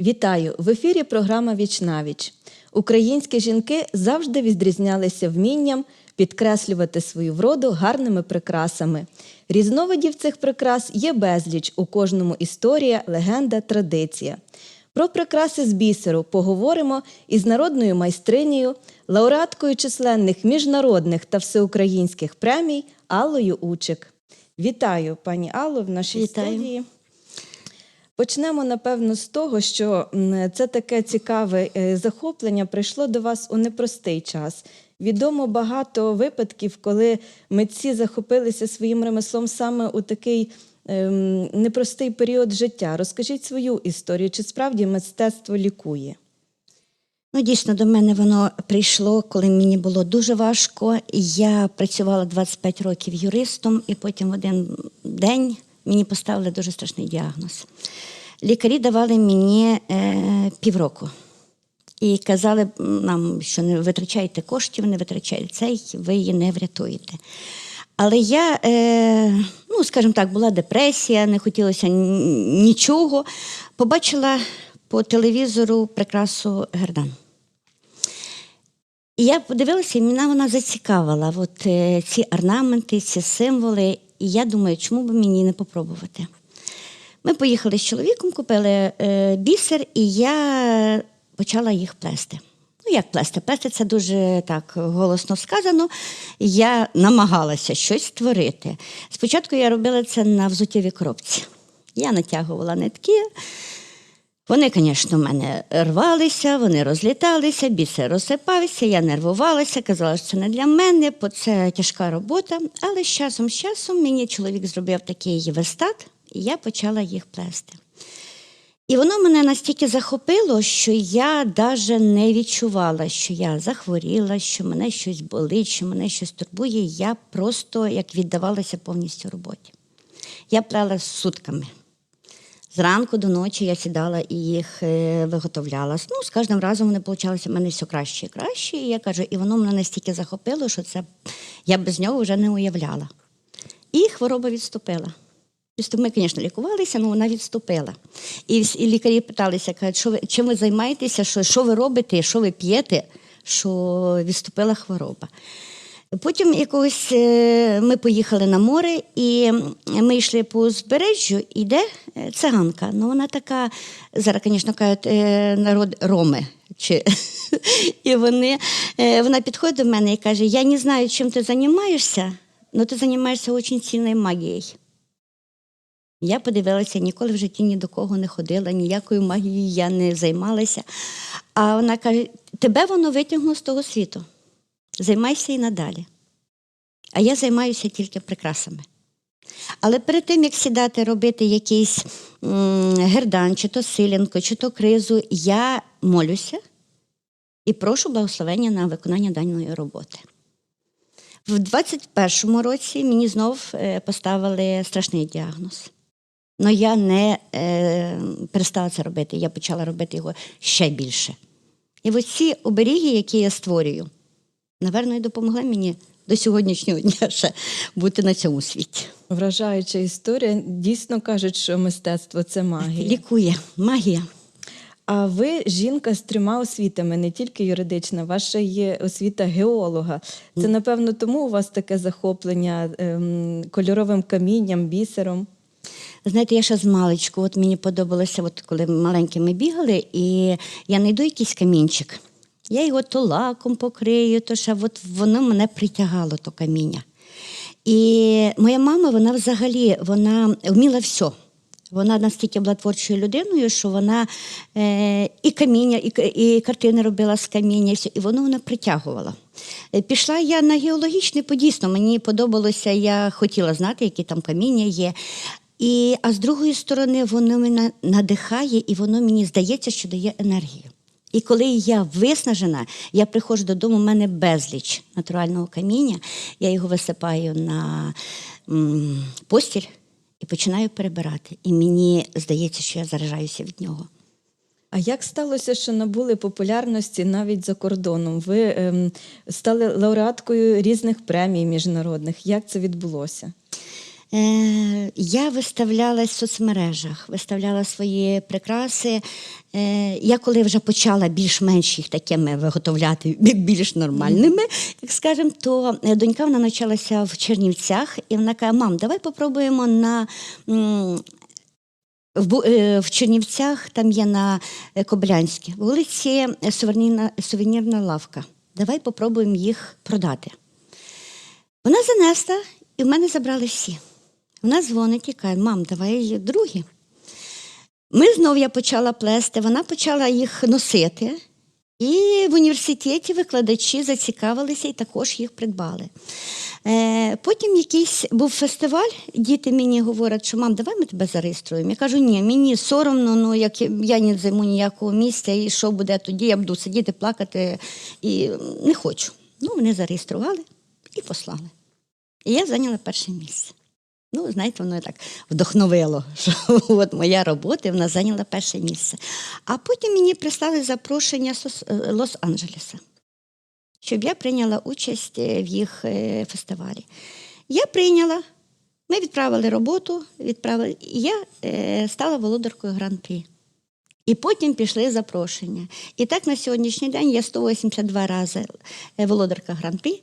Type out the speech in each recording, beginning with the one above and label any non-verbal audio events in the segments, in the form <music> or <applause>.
Вітаю! В ефірі програма Віч навіч. Українські жінки завжди відрізнялися вмінням підкреслювати свою вроду гарними прикрасами. Різновидів цих прикрас є безліч у кожному історія, легенда, традиція. Про прикраси з бісеру поговоримо із народною майстринею, лауреаткою численних міжнародних та всеукраїнських премій Аллою Учик. Вітаю, пані Алло, в нашій Вітаю. студії. Почнемо, напевно, з того, що це таке цікаве е, захоплення прийшло до вас у непростий час. Відомо багато випадків, коли митці захопилися своїм ремеслом саме у такий ем, непростий період життя. Розкажіть свою історію, чи справді мистецтво лікує? Ну, дійсно, до мене воно прийшло, коли мені було дуже важко. Я працювала 25 років юристом, і потім в один день мені поставили дуже страшний діагноз. Лікарі давали мені е, півроку. І казали нам, що не витрачайте коштів, не витрачайте цей, ви її не врятуєте. Але я, е, ну, скажімо так, була депресія, не хотілося нічого. Побачила по телевізору прикрасу Гердан. І я подивилася, і мене вона зацікавила. От е, ці орнаменти, ці символи. І я думаю, чому б мені не попробувати. Ми поїхали з чоловіком, купили е, бісер, і я почала їх плести. Ну, як плести? Плести це дуже так голосно сказано. Я намагалася щось створити. Спочатку я робила це на взуттєвій коробці. Я натягувала нитки. Вони, звісно, в мене рвалися, вони розліталися, бісер розсипався, я нервувалася, казала, що це не для мене, бо це тяжка робота. Але з часом, з часом мені чоловік зробив такий верстат, і я почала їх плести. І воно мене настільки захопило, що я навіть не відчувала, що я захворіла, що мене щось болить, що мене щось турбує. Я просто як віддавалася повністю роботі. Я плела сутками. Зранку до ночі я сідала і їх е, виготовляла. Ну, з кожним разом вони получалися в мене все краще і краще. І я кажу, і воно мене настільки захопило, що це я без нього вже не уявляла. І хвороба відступила. Ми, звісно, лікувалися, але вона відступила. І лікарі питалися, кажуть, що ви, чим ви займаєтеся, що, що ви робите, що ви п'єте, що відступила хвороба. Потім якогось е, ми поїхали на море, і ми йшли по узбережжю, і йде е, циганка. Ну, вона така, зараз, звісно, кажуть, е, народ роми. Чи... <laughs> І вони, е, вона підходить до мене і каже: Я не знаю, чим ти займаєшся, але ти займаєшся дуже цінною магією. Я подивилася, ніколи в житті ні до кого не ходила, ніякою магією я не займалася. А вона каже: тебе воно витягнуло з того світу. Займайся і надалі. А я займаюся тільки прикрасами. Але перед тим, як сідати робити якийсь гердан, чи то силянко, чи то кризу, я молюся і прошу благословення на виконання даної роботи. В 21-му році мені знов е, поставили страшний діагноз. Але я не е, перестала це робити, я почала робити його ще більше. І ось ці оберіги, які я створюю, напевно, і допомогли мені до сьогоднішнього дня ще бути на цьому світі. Вражаюча історія. Дійсно кажуть, що мистецтво це магія. Лікує, магія. А ви жінка з трьома освітами, не тільки юридична, ваша є освіта геолога. Це, напевно, тому у вас таке захоплення ем, кольоровим камінням, бісером. Знаєте, я ще з маличку, от мені подобалося, от коли маленькі ми бігали, і я знайду якийсь камінчик. Я його то лаком покрию, то ще от воно мене притягало, то каміння. І моя мама, вона взагалі вона вміла все. Вона настільки була творчою людиною, що вона е, і каміння, і, і картини робила з каміння, і, все, і воно вона притягувала. Е, Пішла я на геологічний, бо дійсно мені подобалося, я хотіла знати, які там каміння є. І, а з другої сторони, воно мене надихає, і воно мені здається, що дає енергію. І коли я виснажена, я приходжу додому, у мене безліч натурального каміння, я його висипаю на постіль і починаю перебирати. І мені здається, що я заражаюся від нього. А як сталося, що набули популярності навіть за кордоном? Ви ем, стали лауреаткою різних премій міжнародних. Як це відбулося? Е, я виставляла в соцмережах, виставляла свої прикраси. Е, я коли вже почала більш-менш їх такими виготовляти більш нормальними, як скажемо, то е, донька вона навчалася в Чернівцях, і вона каже: мам, давай попробуємо на. в, Чернівцях там є на Кобилянській вулиці сувенірна, сувенірна лавка. Давай попробуємо їх продати. Вона занесла, і в мене забрали всі. Вона дзвонить і каже, мам, давай її другі. Ми знов я почала плести, вона почала їх носити. І в університеті викладачі зацікавилися і також їх придбали. Е, потім якийсь був фестиваль, діти мені говорять, що мам, давай ми тебе зареєструємо. Я кажу, ні, мені соромно, ну як я не займу ніякого місця, і що буде тоді, я буду сидіти, плакати і не хочу. Ну, мене зареєстрували і послали. І я зайняла перше місце. Ну, знаєте, воно так вдохновило, <laughs> що от моя робота, вона зайняла перше місце. А потім мені прислали запрошення е, Лос-Анджелеса, щоб я прийняла участь е, в їх е, фестивалі. Я прийняла, ми відправили роботу, відправили, і я стала володаркою гран-прі. І потім пішли запрошення. І так на сьогоднішній день я 182 рази володарка гран-прі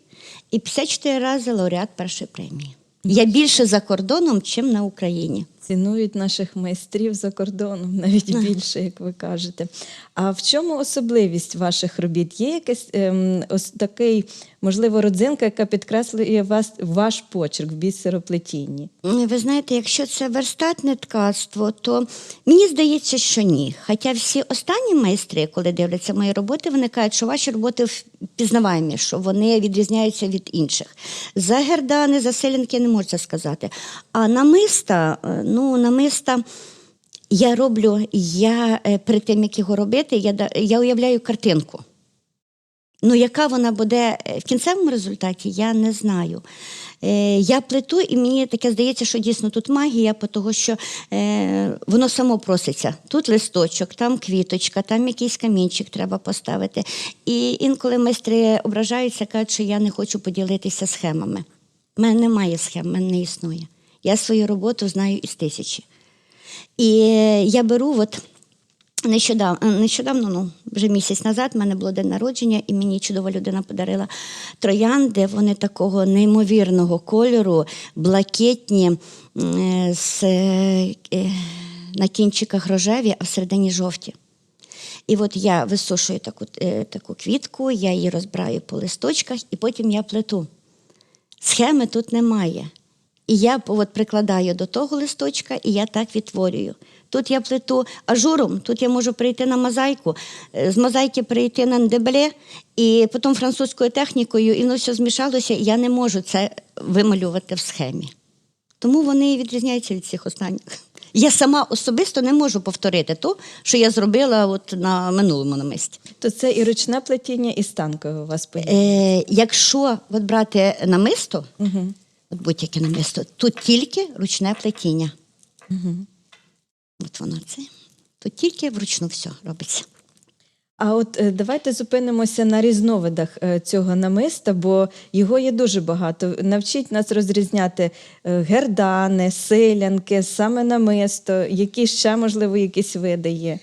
і 54 рази лауреат першої премії. Я більше за кордоном, чим на Україні. Цінують наших майстрів за кордоном, <laughs> навіть більше, як ви кажете. А в чому особливість ваших робіт? Є якийсь ем, ось такий, можливо, родзинка, яка підкреслює вас, ваш почерк в бісероплетінні? Ви знаєте, якщо це верстатне ткацтво, то мені здається, що ні. Хоча всі останні майстри, коли дивляться мої роботи, вони кажуть, що ваші роботи впізнаваємі, що вони відрізняються від інших. За гердани, за селянки не можу це сказати. А намиста, е, ну, намиста. Я роблю, я е, перед тим, як його робити, я, я уявляю картинку. Ну, яка вона буде е, в кінцевому результаті, я не знаю. Е, я плету, і мені таке здається, що дійсно тут магія, того, що е, воно само проситься. Тут листочок, там квіточка, там якийсь камінчик треба поставити. І інколи майстри ображаються, кажуть, що я не хочу поділитися схемами. У мене немає схем, в мене не існує. Я свою роботу знаю із тисячі. І е, я беру от. Нещодавно, нещодавно, ну вже місяць назад, в мене було день народження, і мені чудова людина подарила троянди. Вони такого неймовірного кольору, блакитні, з, е, е, на кінчиках рожеві, а всередині жовті. І от я висушую таку, е, таку квітку, я її розбираю по листочках, і потім я плету. Схеми тут немає. І я от прикладаю до того листочка, і я так відтворюю. Тут я плету ажуром, тут я можу перейти на мозаїку, е, з мозаїки перейти на дебеле, і потім французькою технікою, і воно все змішалося, і я не можу це вималювати в схемі. Тому вони відрізняються від всіх останніх. <laughs> Я сама особисто не можу повторити то, що я зробила от на минулому намисті. То це і ручне плетіння, і станкове у вас. Е, якщо от брати намисто, Угу. Будь-яке намисто, тут тільки ручне плетіння. От воно це. Тут тільки вручну все робиться. А от е, давайте зупинимося на різновидах е, цього намиста, бо його є дуже багато. Навчіть нас розрізняти е, гердани, селянки, саме намисто, які ще, можливо, якісь види є.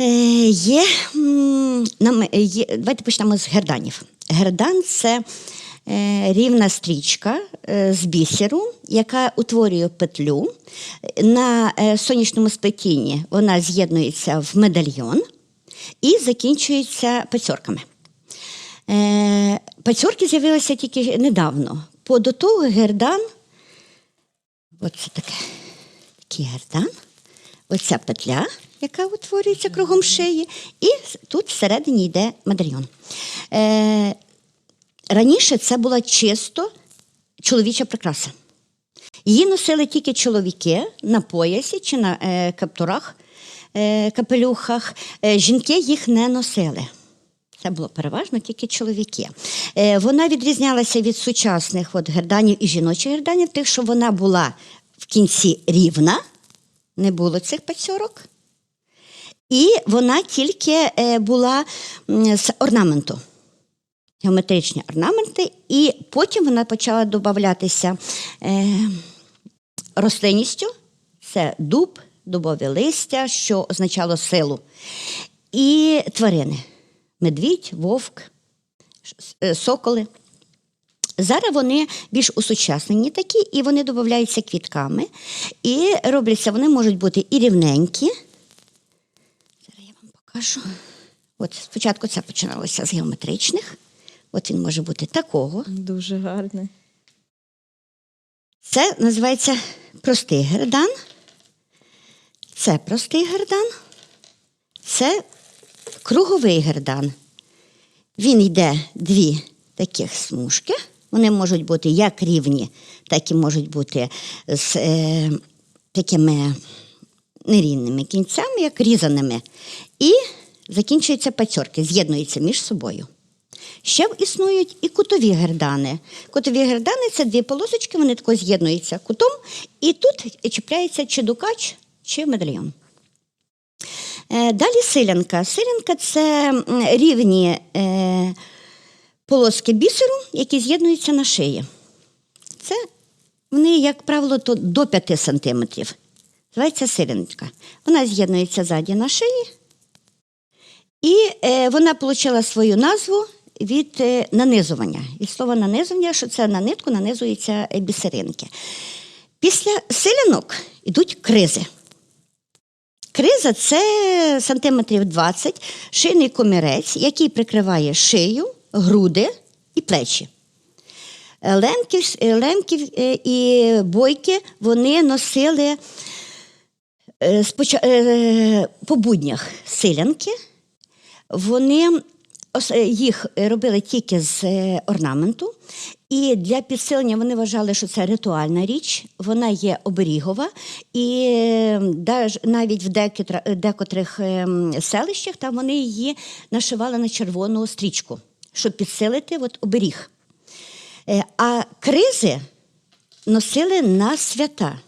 Е, є, м, нам, є, давайте почнемо з герданів. Гердан це рівна стрічка е, з бісеру, яка утворює петлю. На е, сонячному сплетінні вона з'єднується в медальйон і закінчується пацьорками. Е, пацьорки з'явилися тільки недавно. По до того гердан, оце таке, такий гердан, оця петля, яка утворюється кругом шиї, і тут всередині йде медальйон. Е, раніше це була чисто чоловіча прикраса. Її носили тільки чоловіки на поясі чи на е, каптурах, е, капелюхах. Е, жінки їх не носили. Це було переважно тільки чоловіки. Е, вона відрізнялася від сучасних от, герданів і жіночих герданів, тим, що вона була в кінці рівна, не було цих пацьорок. І вона тільки е, була з орнаменту. Геометричні орнаменти, і потім вона почала додаватися е, рослинністю це дуб, дубове листя, що означало силу. І тварини медвідь, вовк, е, соколи. Зараз вони більш усучаснені такі, і вони додаються квітками. І робляться, вони можуть бути і рівненькі. Зараз я вам покажу. От спочатку це починалося з геометричних. От він може бути такого. Дуже гарне. Це називається простий гердан. Це простий гердан. Це круговий гердан. Він йде дві таких смужки. Вони можуть бути як рівні, так і можуть бути з е, такими нерівними кінцями, як різаними. І закінчуються пацьорки, з'єднуються між собою. Ще існують і кутові гердани. Кутові гердани це дві полосочки, вони тако з'єднуються кутом, і тут чіпляється чи дукач, чи медальйон. Е, Далі силянка. Силянка це рівні е, полоски бісеру, які з'єднуються на шиї. Це вони, як правило, то до 5 сантиметрів. Називається силянка. Вона з'єднується ззаді на шиї, і е, вона отримала свою назву від е, нанизування. Від слова нанизування, що це на нитку нанизуються е, бісеринки. Після силянок йдуть кризи. Криза це сантиметрів 20, шийний комірець, який прикриває шию, груди і плечі. Е, Лемків, лемків і бойки вони носили по буднях силянки. Вони їх робили тільки з е, орнаменту, і для підсилення вони вважали, що це ритуальна річ, вона є оберігова, і е, навіть в декотрих ем, селищах там вони її нашивали на червону стрічку, щоб підсилити от, оберіг. Е, А кризи носили на свята.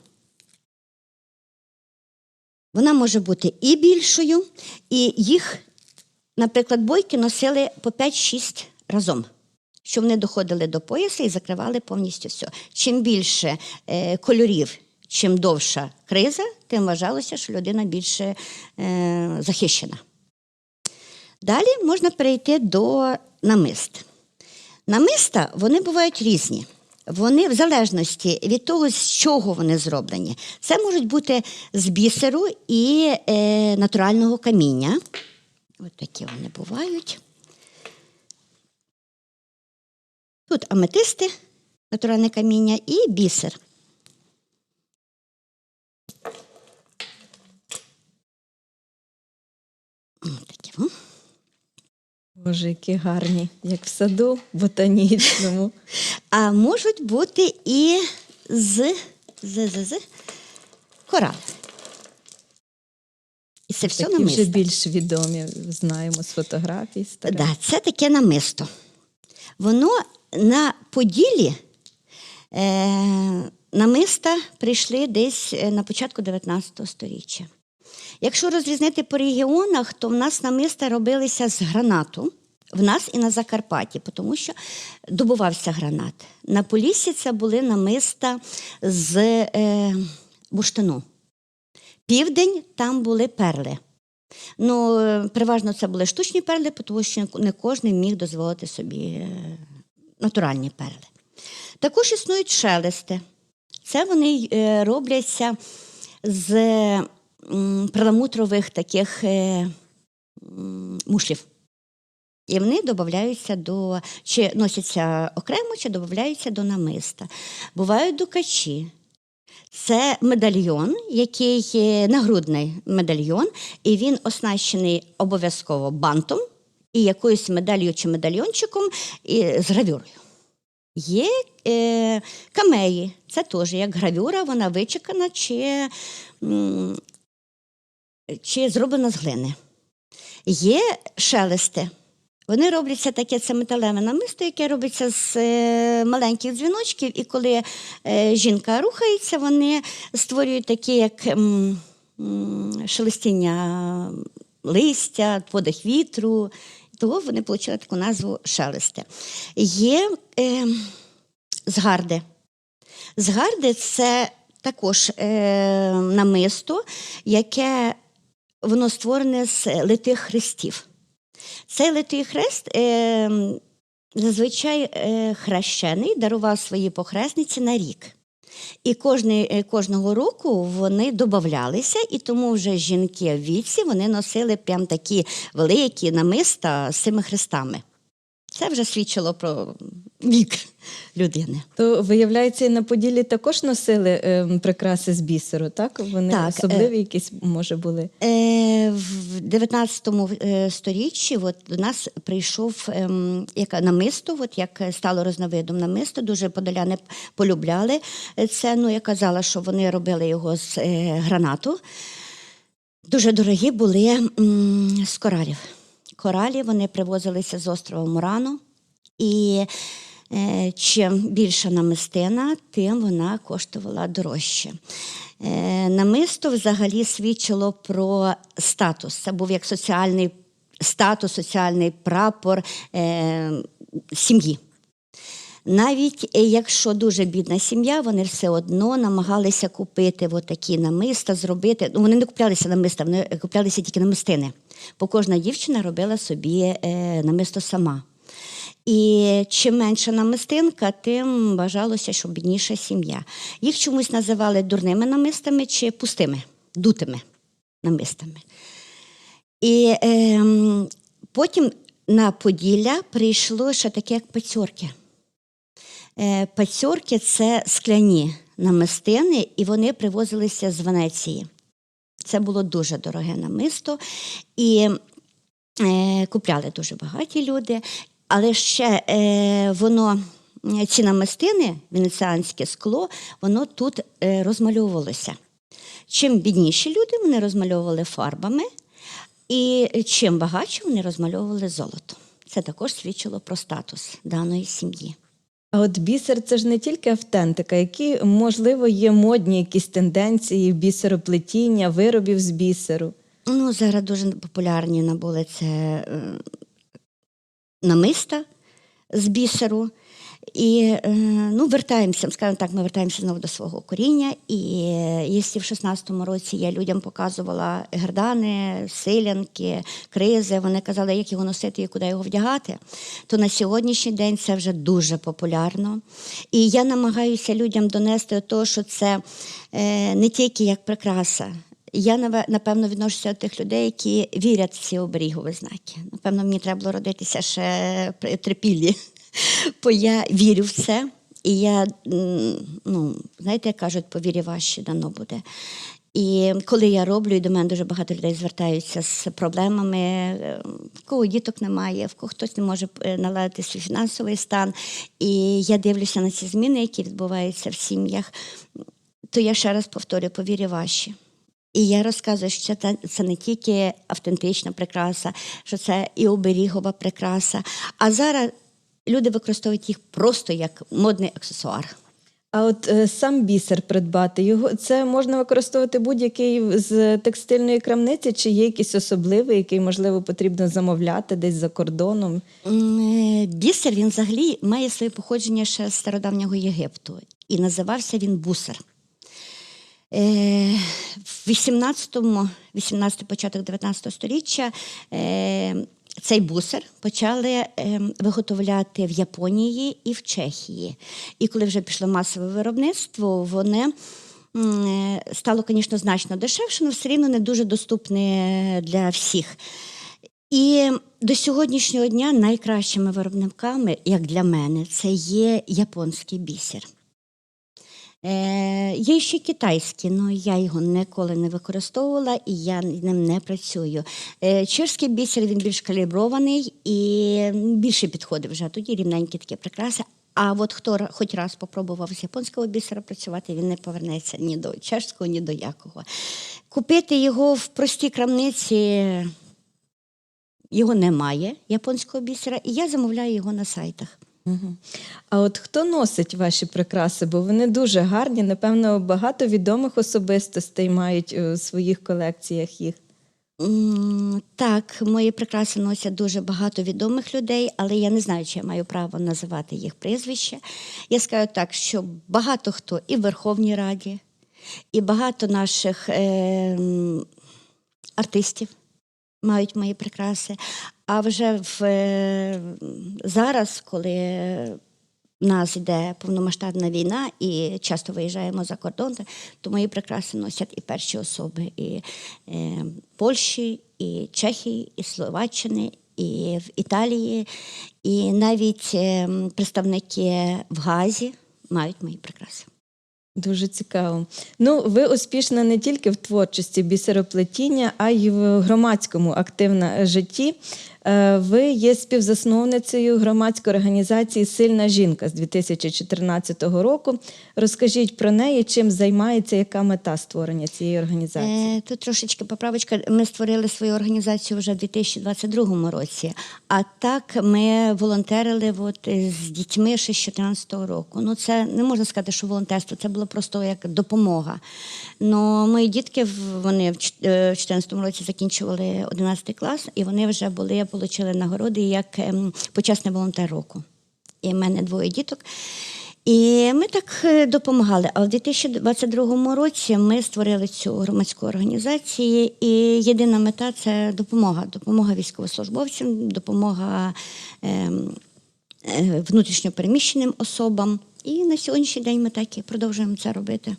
Вона може бути і більшою, і їх, наприклад, бойки носили по 5-6 разом, щоб вони доходили до пояса і закривали повністю все. Чим більше е, кольорів, чим довша криза, тим вважалося, що людина більше е, захищена. Далі можна перейти до намист. Намиста вони бувають різні. Вони в залежності від того, з чого вони зроблені. Це можуть бути з бісеру і е, натурального каміння. Ось такі вони бувають. Тут аметисти, натуральне каміння і бісер. Боже, які гарні, як в саду ботанічному. А можуть бути і з, з, з, з корал. І це все Такі вже більш відомі, знаємо з фотографій. старих. Да, це таке намисто. Воно на Поділі е, намиста прийшли десь е, на початку 19 століття. Якщо розрізнити по регіонах, то в нас намиста робилися з гранату. В нас і на Закарпатті, тому що добувався гранат. На Поліссі це були намиста з е, бурштину. Південь там були перли. Ну, е, переважно це були штучні перли, тому що не кожен міг дозволити собі е, натуральні перли. Також існують шелести. Це вони е, робляться з перламутрових таких мушлів. І вони додаються до, чи носяться окремо, чи додаються до намиста. Бувають дукачі. Це медальйон, який є нагрудний медальйон, і він оснащений обов'язково бантом і якоюсь медаллю чи медальйончиком і, з гравюрою. Є е, камеї, це теж як гравюра, вона вичекана чи, чи зроблена з глини. Є шелести. Вони робляться таке, це металеве намисто, яке робиться з е, маленьких дзвіночків, і коли е, жінка рухається, вони створюють такі, як м, м, шелестіння листя, подих вітру. Того вони отримали таку назву шелести. Є е, згарди. Згарди це також е, намисто, яке воно створене з литих хрестів. Цей литий хрест е, зазвичай е, хрещений дарував своїй похресниці на рік. І кожний, е, кожного року вони додавалися, і тому вже жінки в віці вони носили прям такі великі намиста з цими хрестами. Це вже свідчило про вік людини. То виявляється, і на Поділлі також носили е, прикраси з бісеру, так? Вони Так, е, особливі якісь, може, були. Е, в 19 е, сторіччі от, до нас прийшов ем, яка, намисто, от, як стало різновидом намисто, дуже подоляни полюбляли це. Ну, я казала, що вони робили його з е, гранату. Дуже дорогі були м, з коралів. Коралі вони привозилися з острова Мурано. І е, чим більша намистина, тим вона коштувала дорожче. Е, намисто взагалі свідчило про статус. Це був як соціальний статус, соціальний прапор е, сім'ї. Навіть е, якщо дуже бідна сім'я, вони все одно намагалися купити такі намиста, зробити. Ну, вони не куплялися намиста, вони куплялися тільки намистини. Бо кожна дівчина робила собі е, намисто сама. І чим менша намистинка, тим вважалося, що бідніша сім'я. Їх чомусь називали дурними намистами чи пустими, дутими намистами. І ем, потім на Поділля прийшло ще таке, як пацьорки. Е, пацьорки це скляні намистини, і вони привозилися з Венеції. Це було дуже дороге намисто. І е, купляли дуже багаті люди. Але ще е, воно, ці намистини, венеціанське скло, воно тут е, розмальовувалося. Чим бідніші люди, вони розмальовували фарбами, і чим багатші вони розмальовували золото. Це також свідчило про статус даної сім'ї. А от бісер це ж не тільки автентика, які, можливо, є модні якісь тенденції бісероплетіння, виробів з бісеру. Ну, зараз дуже популярні набули це е, намиста з бісеру. І е, ну, вертаємося, скажімо так, ми вертаємося знову до свого коріння. І е, якщо в 16-му році я людям показувала гердани, силянки, кризи, вони казали, як його носити і куди його вдягати, то на сьогоднішній день це вже дуже популярно. І я намагаюся людям донести того, що це е, не тільки як прикраса. Я напевно відношуся до тих людей, які вірять в ці оберігові знаки. Напевно, мені треба було родитися ще при трипіллі, <laughs> бо я вірю в це. І я, ну, знаєте, як кажуть, по вірі важче дано буде. І коли я роблю, і до мене дуже багато людей звертаються з проблемами, е, в кого діток немає, в кого хтось не може е, наладити свій фінансовий стан. І я дивлюся на ці зміни, які відбуваються в сім'ях, то я ще раз повторюю, по вірі ваші. І я розказую, що це, це не тільки автентична прикраса, що це і оберігова прикраса. А зараз люди використовують їх просто як модний аксесуар. А от е, сам бісер придбати, його це можна використовувати будь-який з текстильної крамниці, чи є якийсь особливий, який, можливо, потрібно замовляти десь за кордоном. М, е, Бісер він взагалі має своє походження ще з стародавнього Єгипту. І називався він бусер. Е, в 18-му, 18 початок 19 століття е, цей бусер почали е, виготовляти в Японії і в Чехії. І коли вже пішло масове виробництво, вони м, е, стало, звісно, значно дешевше, але все рівно не дуже доступне для всіх. І до сьогоднішнього дня найкращими виробниками, як для мене, це є японський бісер. Е, є ще китайський, але я його ніколи не використовувала і я ним не працюю. Е, чешський бісер він більш калібрований і більше підходить вже. Тоді рівненькі такі прикраси. А от хто хоч раз попробував з японського бісера працювати, він не повернеться ні до чешського, ні до якого. Купити його в простій крамниці його немає, японського бісера, і я замовляю його на сайтах. А от хто носить ваші прикраси? Бо вони дуже гарні. Напевно, багато відомих особистостей мають е, у своїх колекціях їх. Так, мої прикраси носять дуже багато відомих людей, але я не знаю, чи я маю право називати їх прізвище. Я скажу так, що багато хто і в Верховній Раді, І багато наших е, артистів мають мої прикраси. А вже в, е, зараз, коли в нас йде повномасштабна війна і часто виїжджаємо за кордон, то мої прикраси носять і перші особи і е, Польщі, і Чехії, і Словаччини, і в Італії, і навіть е, представники в Газі мають мої прикраси. Дуже цікаво. Ну, ви успішна не тільки в творчості бісероплетіння, а й в громадському активна житті. Е, Ви є співзасновницею громадської організації Сильна жінка з 2014 року. Розкажіть про неї, чим займається, яка мета створення цієї організації? Е, Тут трошечки поправочка. Ми створили свою організацію вже в 2022 році. А так ми волонтерили от, е, з дітьми ще з 2014 року. Ну, це не можна сказати, що волонтерство, це було просто як допомога. Ну, мої дітки вони в 2014 році закінчували 11 клас, і вони вже були, отримали нагороди як ем, почесний волонтер року. І в мене двоє діток. І ми так е, допомагали. А в 2022 році ми створили цю громадську організацію, і єдина мета це допомога. Допомога військовослужбовцям, допомога ем, е, внутрішньопереміщеним особам. І на сьогоднішній день ми так і продовжуємо це робити.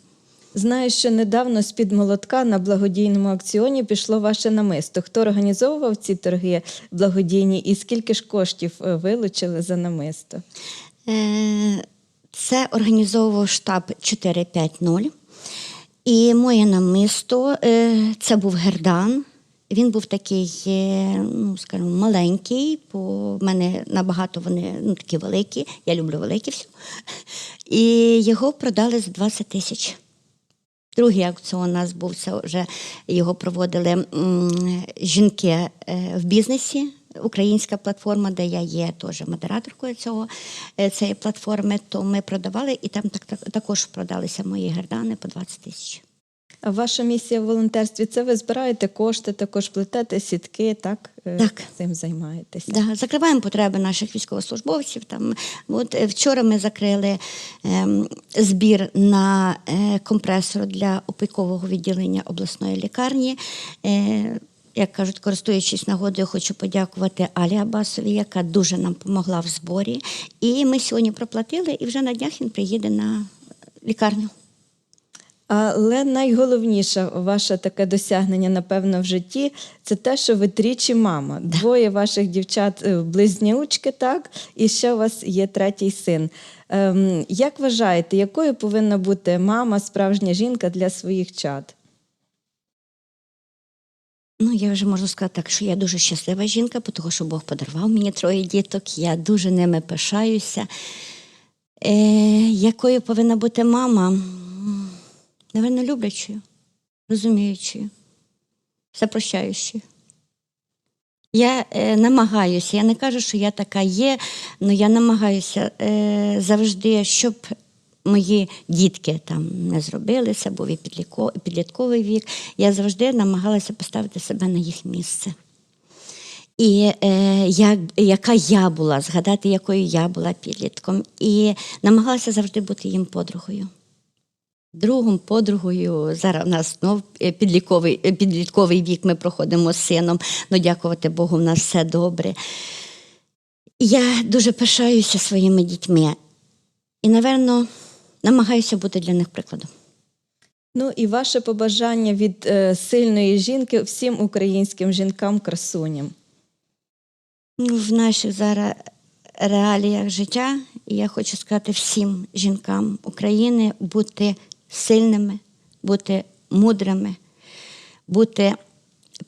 Знаю, що недавно з-під молотка на благодійному акціоні пішло ваше намисто. Хто організовував ці торги благодійні і скільки ж коштів е, вилучили за намисто? Е, Це організовував штаб 450. І моє намисто е, це був гердан. Він був такий, ну скажімо, маленький, бо в мене набагато вони ну, такі великі. Я люблю великі всі. І його продали за 20 тисяч. Другий аукціон у нас був це вже його проводили жінки е, в бізнесі. Українська платформа, де я є теж модераторкою цього е, цієї платформи, то ми продавали, і там так, так також продалися мої гердани по 20 тисяч. Ваша місія в волонтерстві це ви збираєте кошти, також плетете сітки, так? Е, Так. Цим займаєтеся. Да, закриваємо потреби наших військовослужбовців. Там от е, вчора ми закрили ем, збір на е, компресор для опікового відділення обласної лікарні. Е, як кажуть, користуючись нагодою, хочу подякувати Алі Абасові, яка дуже нам допомогла в зборі. І ми сьогодні проплатили, і вже на днях він приїде на лікарню. Але найголовніше ваше таке досягнення, напевно, в житті це те, що ви тричі мама. Двоє ваших дівчат е, близнючки, так, і ще у вас є третій син. Ем, як вважаєте, якою повинна бути мама, справжня жінка для своїх чад? Ну, я вже можу сказати так, що я дуже щаслива жінка, бо того, що Бог подарував мені троє діток. Я дуже ними пишаюся. Е, якою повинна бути мама? Наверно, люблячою, розуміючою, всепрощаючою. Я е, намагаюся, я не кажу, що я така є, але я намагаюся е, завжди, щоб мої дітки там не зробили це, був і підлітковий вік. Я завжди намагалася поставити себе на їх місце. І е, як, яка я була, згадати, якою я була підлітком. І намагалася завжди бути їм подругою. Другом, подругою. Зараз у нас знов е, підлітковий, е, підлітковий вік ми проходимо з сином. Ну, дякувати Богу, в нас все добре. Я дуже пишаюся своїми дітьми. І, напевно, намагаюся бути для них прикладом. Ну і ваше побажання від е, сильної жінки всім українським жінкам-красуням. Ну, в наших зараз реаліях життя, і я хочу сказати всім жінкам України бути сильними, бути мудрими, бути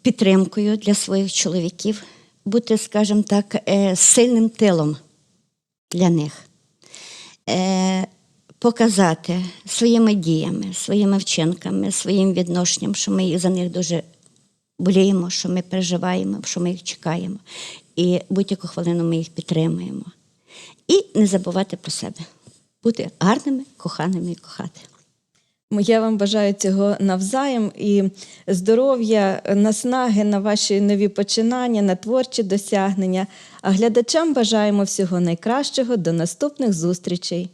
підтримкою для своїх чоловіків, бути, скажімо так, е, сильним тилом для них. Е, Показати своїми діями, своїми вчинками, своїм відношенням, що ми за них дуже боліємо, що ми переживаємо, що ми їх чекаємо. І будь-яку хвилину ми їх підтримуємо. І не забувати про себе. Бути гарними, коханими і кохати. Я вам бажаю цього навзаєм і здоров'я, наснаги на ваші нові починання, на творчі досягнення. А глядачам бажаємо всього найкращого. До наступних зустрічей.